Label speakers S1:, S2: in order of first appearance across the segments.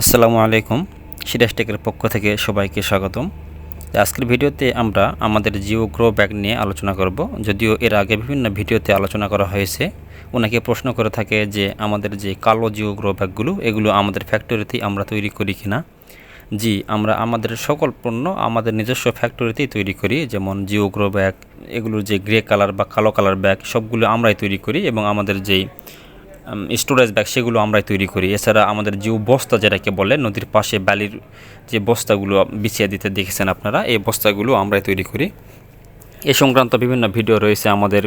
S1: আসসালামু আলাইকুম সিরাজ টেকের পক্ষ থেকে সবাইকে স্বাগতম। আজকের ভিডিওতে আমরা আমাদের জিও গ্রো ব্যাগ নিয়ে আলোচনা করব। যদিও এর আগে বিভিন্ন ভিডিওতে আলোচনা করা হয়েছে। ওনাকে প্রশ্ন করে থাকে যে আমাদের যে কালো জিও গ্রো ব্যাগগুলো, এগুলো আমাদের ফ্যাক্টরিতেই আমরা তৈরি করি কিনা? জি, আমরা আমাদের সকল পণ্য আমাদের নিজস্ব ফ্যাক্টরিতেই তৈরি করি, যেমন জিও গ্রো ব্যাগ, এগুলোর যে গ্রে কালার বা কালো কালার ব্যাগ, সবগুলো আমরাই তৈরি করি এবং আমাদের যেই স্টোরেজ ব্যাগ সেগুলো আমরাই তৈরি করি। এছাড়া আমাদের যে বস্তা যেটাকে বলে, নদীর পাশে বালির যে বস্তাগুলো বিছিয়ে দিতে দেখেছেন আপনারা, এই বস্তাগুলো আমরাই তৈরি করি। এ সংক্রান্ত বিভিন্ন ভিডিও রয়েছে আমাদের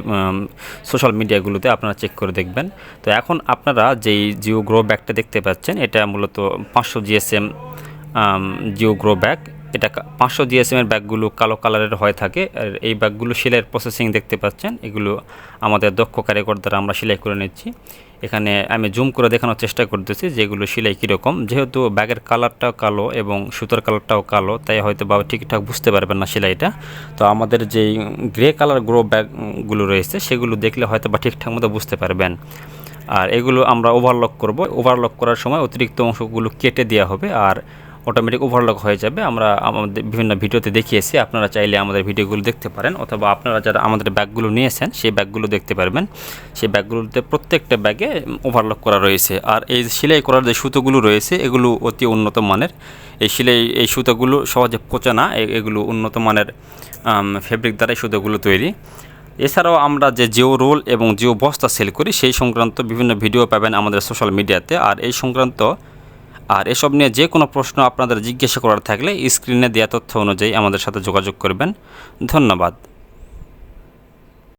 S1: সোশ্যাল মিডিয়াগুলোতে আপনারা চেক করে দেখবেন। তো এখন আপনারা যেই জিও গ্রো ব্যাগটা দেখতে পাচ্ছেন, এটা মূলত পাঁচশো জিএসএম জিও গ্রো ব্যাগ এটা পাঁচশো জিএসএম এর ব্যাগগুলো কালো কালারের হয়ে থাকে। আর এই ব্যাগগুলো সেলাইয়ের প্রসেসিং দেখতে পাচ্ছেন। এগুলো আমাদের দক্ষ কারিগর দ্বারা আমরা সেলাই করে নিচ্ছি। এখানে আমি জুম করে দেখানোর চেষ্টা করতেছি যেগুলো সেলাই কীরকম। যেহেতু ব্যাগের কালারটাও কালো এবং সুতোর কালারটাও কালো, তাই হয়তো বা ঠিকঠাক বুঝতে পারবেন না সেলাইটা। তো আমাদের যেই গ্রে কালার গ্রো ব্যাগগুলো রয়েছে, সেগুলো দেখলে হয়তো বা ঠিকঠাক মতো বুঝতে পারবেন। আর এগুলো আমরা ওভারলক করব। ওভারলক করার সময় অতিরিক্ত অংশগুলো কেটে দেওয়া হবে। আর অটোমেটিক ওভারলক হয়ে যাবে। আমরা আমাদের বিভিন্ন ভিডিওতে দেখিয়েছি, আপনারা চাইলে আমাদের ভিডিওগুলো দেখতে পারেন অথবা আপনারা যারা আমাদের ব্যাগগুলো নিয়েছেন, সেই ব্যাগগুলো দেখতে পারবেন। সেই ব্যাগগুলোতে প্রত্যেকটা ব্যাগে ওভারলক করা রয়েছে। আর এই সেলাই করার যে সুতোগুলো রয়েছে, এগুলো অতি উন্নত মানের। এই সেলাই, এই সুতোগুলো সহজে পচে না এগুলো উন্নত মানের ফেব্রিক দ্বারাই সুতোগুলো তৈরি। এছাড়াও আমরা যে জিও রোল এবং জিও বস্তা সেল করি, সেই সংক্রান্ত বিভিন্ন ভিডিও পাবেন আমাদের সোশ্যাল মিডিয়াতে আর এই সংক্রান্ত আর এসব নিয়ে যে কোনো প্রশ্ন আপনাদের জিজ্ঞাসা করার থাকলে স্ক্রিনে দেওয়া তথ্য অনুযায়ী আমাদের সাথে যোগাযোগ করবেন। ধন্যবাদ।